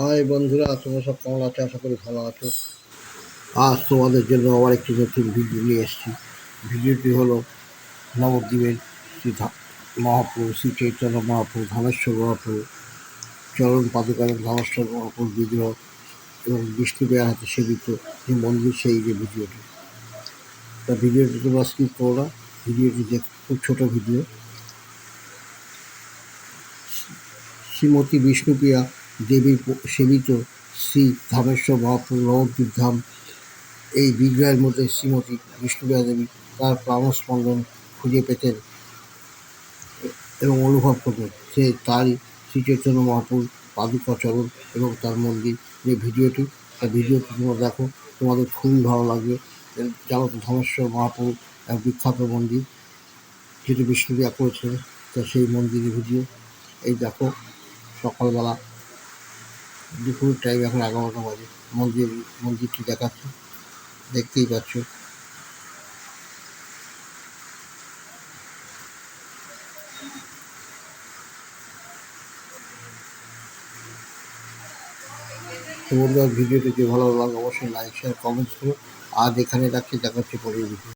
High বন্ধুরা, তোমরা সব কেমন আছো? আশা করি ভালো আছো। আজ তোমাদের জন্য আবার একটি নতুন ভিডিও নিয়ে এসেছি। ভিডিওটি হলো নবদ্বীপের শ্রী মহাপ্রভু, শ্রী চৈতন্য মহাপ্রভু, ধনেশ্বর মহাপ্রভু, চরণ পাদুকার ধনেশ্বর মহাপ্রভু বিগ্রহ এবং বিষ্ণুপ্রিয়ার হাতে সেবিত যে মন্দির, সেই যে ভিডিওটি তা ভিডিওটি তোমরা স্কিপ করো না। ভিডিওটি দেখ খুব ছোটো ভিডিও শ্রীমতী বিষ্ণুপ্রিয়া দেবীর সেবিত শ্রী ধামেশ্বর মহাপ্রভু নবদ্বীপ ধাম, এই বিগ্রহের মধ্যে শ্রীমতী বিষ্ণুপ্রিয়া দেবী তার প্রাণস্পন্দন খুঁজে পেতেন এবং অনুভব করতেন। সে তারই শ্রী চৈতন্য মহাপ্রভু পাদুকা চরণ এবং তার মন্দির যে ভিডিওটি, তার ভিডিওটি তোমরা দেখো। তোমাদের খুবই ভালো লাগবে। জানো তো ধমেশ্বর মহাপুর এক বিখ্যাত মন্দির, যেটি বিষ্ণুপ্রিয়া করেছিলেন। তা সেই মন্দিরের ভিডিও, এই দেখো, সকালবেলা দুপুর টাইম এখন এগারোটা বাজে। মন্দির, মন্দিরটি দেখাচ্ছে। দেখতেই পাচ্ছ। তো বন্ধুরা ভিডিওটি যদি ভালো লাগে, অবশ্যই লাইক শেয়ার কমেন্টস করো। আর এখানে রাখছি দেখাচ্ছি পরের ভিডিও